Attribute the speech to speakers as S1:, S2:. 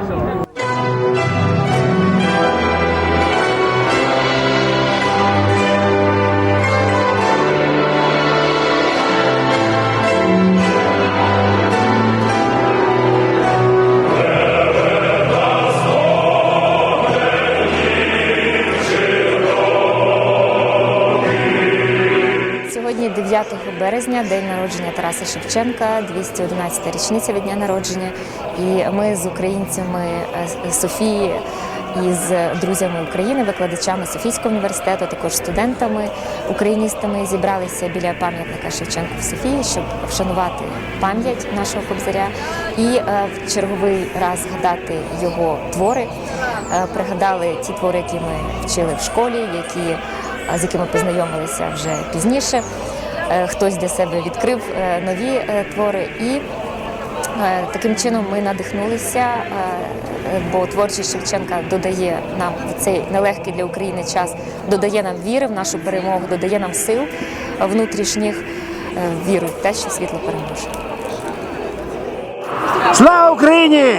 S1: Awesome. Сьогодні 9 березня, день народження Тараса Шевченка, 211-та річниця від дня народження. І ми з українцями е, Софії і з друзями України, викладачами Софійського університету, також студентами, україністами зібралися біля пам'ятника Шевченку в Софії, щоб вшанувати пам'ять нашого кобзаря і е, в черговий раз згадати його твори. Е, Пригадали ті твори, які ми вчили в школі, які з якими познайомилися вже пізніше. Е, Хтось для себе відкрив е, нові е, твори, і таким чином ми надихнулися, бо творчість Шевченка додає нам в цей нелегкий для України час, додає нам віри в нашу перемогу, додає нам сил внутрішніх, віру в те, що світло переможе.
S2: Слава Україні!